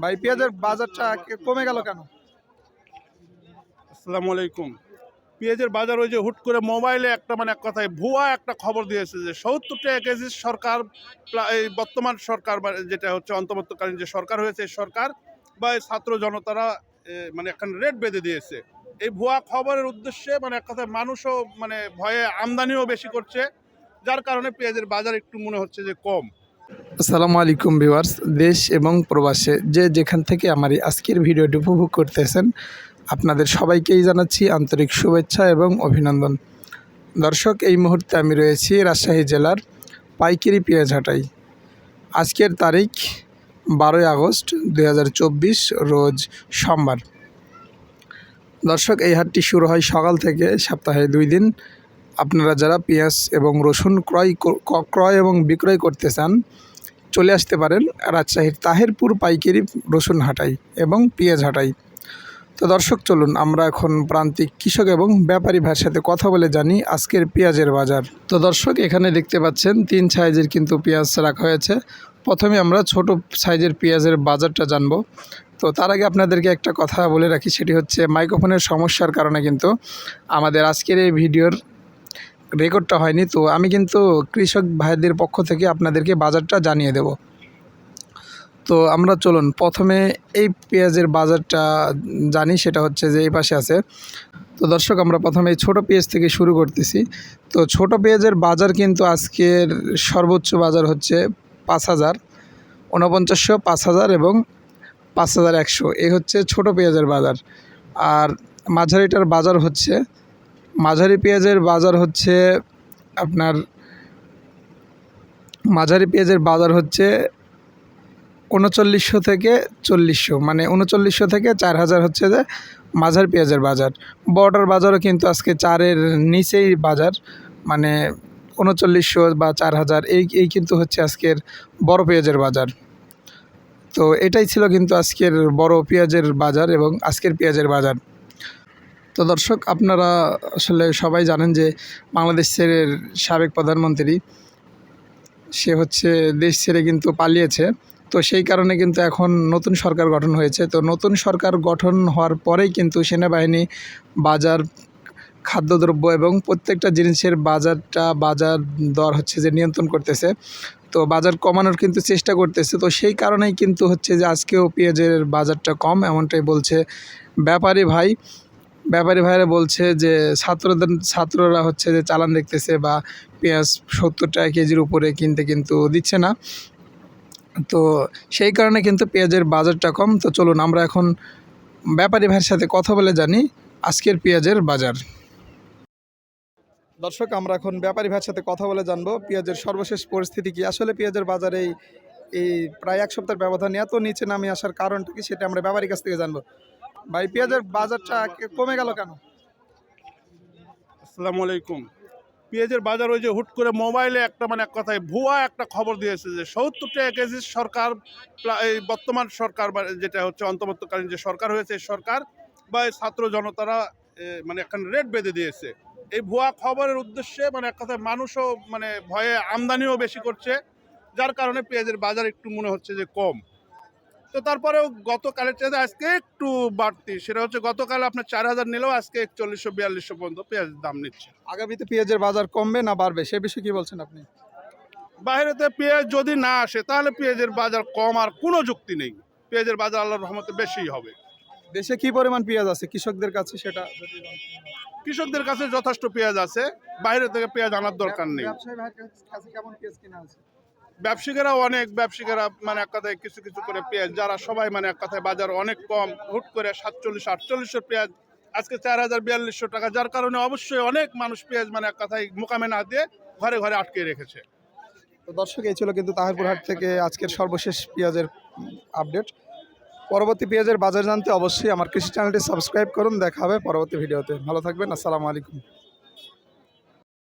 ভাই, পেঁয়াজের বাজারটা কমে গেল কেন? আসসালামু আলাইকুম। পেঁয়াজের বাজার ওই যে হুট করে মোবাইলে একটা মানে এক কথায় ভুয়া একটা খবর দিয়েছে যে সত্তর টাকা কেজি সরকার এই বর্তমান সরকার যেটা হচ্ছে অন্তর্বর্তীকালীন যে সরকার হয়েছে সরকার বা এই ছাত্র জনতারা মানে এখন রেট বেঁধে দিয়েছে। এই ভুয়া খবরের উদ্দেশ্যে মানে এক কথায় মানুষও মানে ভয়ে আমদানিও বেশি করছে, যার কারণে পেঁয়াজের বাজার একটু মনে হচ্ছে যে কম। আসসালামু আলাইকুম ভিউয়ার্স, দেশ এবং প্রবাসে যে যেখান থেকে আমার এই আজকের ভিডিওটি উপভোগ করতেছেন, আপনাদের সবাইকেই জানাচ্ছি আন্তরিক শুভেচ্ছা এবং অভিনন্দন। দর্শক, এই মুহূর্তে আমি রয়েছি রাজশাহী জেলার পাইকারি পেঁয়াজ হাটাই। আজকের তারিখ বারোই আগস্ট দু হাজার চব্বিশ, রোজ সোমবার। দর্শক, এই হাটটি শুরু হয় সকাল থেকে সপ্তাহে দুই দিন। আপনারা যারা পেঁয়াজ এবং রসুন ক্রয় ক্রয় এবং বিক্রয় করতে চান চলে আসতে পারেন রাজশাহীর তাহেরপুর পাইকারি রসুন হাটাই এবং পেঁয়াজ হাটাই। তো দর্শক, চলুন আমরা এখন প্রান্তিক কৃষক এবং ব্যাপারী ভাইয়ের সাথে কথা বলে জানি আজকের পেঁয়াজের বাজার। তো দর্শক, এখানে দেখতে পাচ্ছেন তিন সাইজের কিন্তু পেঁয়াজ রাখা হয়েছে। প্রথমে আমরা ছোট সাইজের পেঁয়াজের বাজারটা জানব। তো তার আগে আপনাদেরকে একটা কথা বলে রাখি, সেটি হচ্ছে মাইক্রোফোনের সমস্যার কারণে কিন্তু আমাদের আজকের এই ভিডিওর রেকর্ডটা হয়নি, তো আমি কিন্তু কৃষক ভাইদের পক্ষ থেকে আপনাদেরকে বাজারটা জানিয়ে দেব। তো আমরা চলুন, প্রথমে এই পেঁয়াজের বাজারটা জানি, সেটা হচ্ছে যে এই পাশে আছে। তো দর্শক, আমরা প্রথমে এই ছোটো পেঁয়াজ থেকে শুরু করতেছি। তো ছোট পেঁয়াজের বাজার কিন্তু আজকের সর্বোচ্চ বাজার হচ্ছে পাঁচ হাজার উনপঞ্চাশশো পাঁচ হাজার এবং পাঁচ হাজার একশো। এই হচ্ছে ছোট পেঁয়াজের বাজার। আর মাঝারিটার বাজার হচ্ছে মাঝারি পেঁয়াজের বাজার হচ্ছে আপনার, মাঝারি পেঁয়াজের বাজার হচ্ছে উনচল্লিশশো থেকে চল্লিশশো মানে উনচল্লিশশো থেকে চার হাজার হচ্ছে যে মাঝারি পেঁয়াজের বাজার। বর্ডার বাজারও কিন্তু আজকে চারের নিচেই বাজার মানে উনচল্লিশশো বা চার হাজার, এই এই কিন্তু হচ্ছে আজকের বড় পেঁয়াজের বাজার। তো এটাই ছিল কিন্তু আজকের বড় পেঁয়াজের বাজার এবং আজকের পেঁয়াজের বাজার। তো দর্শক, আপনারা আসলে সবাই জানেন যে বাংলাদেশের সাবেক প্রধানমন্ত্রী, সে হচ্ছে দেশ ছেড়ে কিন্তু পালিয়েছে। তো সেই কারণে কিন্তু এখন নতুন সরকার গঠন হয়েছে। তো নতুন সরকার গঠন হওয়ার পরেই কিন্তু সেনাবাহিনী বাজার, খাদ্যদ্রব্য এবং প্রত্যেকটা জিনিসের বাজারটা, বাজার দর হচ্ছে যে নিয়ন্ত্রণ করতেছে। তো বাজার কমানোর কিন্তু চেষ্টা করতেছে। তো সেই কারণেই কিন্তু হচ্ছে যে আজকেও পেঁয়াজের বাজারটা কম, এমনটাই বলছে ব্যাপারী ভাই। ব্যাপারী ভাইরা বলছে যে ছাত্রদের, ছাত্ররা হচ্ছে যে চালান দেখতেছে বা পেঁয়াজ সত্তর টাকা কেজির উপরে কিনতে কিন্তু দিচ্ছে না। তো সেই কারণে কিন্তু পেঁয়াজের বাজারটা কম। তো চলুন আমরা এখন ব্যাপারী ভাইয়ের সাথে কথা বলে জানি আজকের পেঁয়াজের বাজার। দর্শক, আমরা এখন ব্যাপারী ভাইয়ের সাথে কথা বলে জানব পেঁয়াজের সর্বশেষ পরিস্থিতি কি? আসলে পেঁয়াজের বাজারে এই প্রায় এক সপ্তাহের ব্যবধান এত নিচে নামে আসার কারণটা কি সেটা আমরা ব্যাপারীর কাছ থেকে জানব। ভাই, পেঁয়াজের বাজারটা কমে গেল কেন? আসসালামু আলাইকুম। পেঁয়াজের বাজার ওই যে হুট করে মোবাইলে একটা মানে এক কথায় ভুয়া একটা খবর দিয়েছে যে সত্তর টাকা কেজি সরকার এই বর্তমান সরকার যেটা হচ্ছে অন্তর্বর্তীকালীন যে সরকার হয়েছে সরকার বা ছাত্র জনতারা মানে এখন রেট বেঁধে দিয়েছে। এই ভুয়া খবরের উদ্দেশ্যে মানে এক কথায় মানুষও মানে ভয়ে আমদানিও বেশি করছে, যার কারণে পেঁয়াজের বাজার একটু মনে হচ্ছে যে কম। তো তারপরেও গতকালের চেয়ে আজকে একটু বাড়তি। সেটা হচ্ছে গতকাল আপনার চার হাজার নিলেও আজকে একচল্লিশশো বিয়াল্লিশশো পর্যন্ত পেঁয়াজের দাম নিচ্ছে। আগামীতে পেঁয়াজের বাজার কমবে না বাড়বে? সে বিষয়ে কি বলছেন আপনি? বাইরেতে পেঁয়াজ যদি না আসে তাহলে পেঁয়াজের বাজার কম আর কোনো যুক্তি নেই। পেঁয়াজের বাজার আল্লাহর রহমতে বেশিই হবে। দেশে কি পরিমাণ পেঁয়াজ আছে? কৃষকদের কাছে সেটা। কৃষকদের কাছে যথেষ্ট পেঁয়াজ আছে। বাইরে থেকে পেঁয়াজ আনার দরকার নেই। ব্যবসায়ী ভাইয়ের কাছে কেমন পেঁয়াজ কিনা আছে? ব্যবসায়ীরা অনেক, ব্যবসায়ীরা মানে এক কথায় কিছু কিছু করে পেঁয়াজ। যারা সবাই মানে এক কথায় বাজার অনেক কম, হুট করে সাতচল্লিশ, আটচল্লিশের পেঁয়াজ, আজকে চার হাজার বিয়াল্লিশশো টাকা, যার কারণে অবশ্যই অনেক মানুষ পেঁয়াজ মানে এক কথায় মোকামে না দিয়ে ঘরে ঘরে আটকে রেখেছে। তো দর্শক, এই ছিল কিন্তু তাহিরপুর হাট থেকে আজকের সর্বশেষ পেঁয়াজের আপডেট। পরবর্তী পেঁয়াজের বাজার জানতে অবশ্যই আমার কৃষি চ্যানেলটি সাবস্ক্রাইব করুন। দেখা হবে পরবর্তী ভিডিওতে। ভালো থাকবেন। আসসালামু আলাইকুম।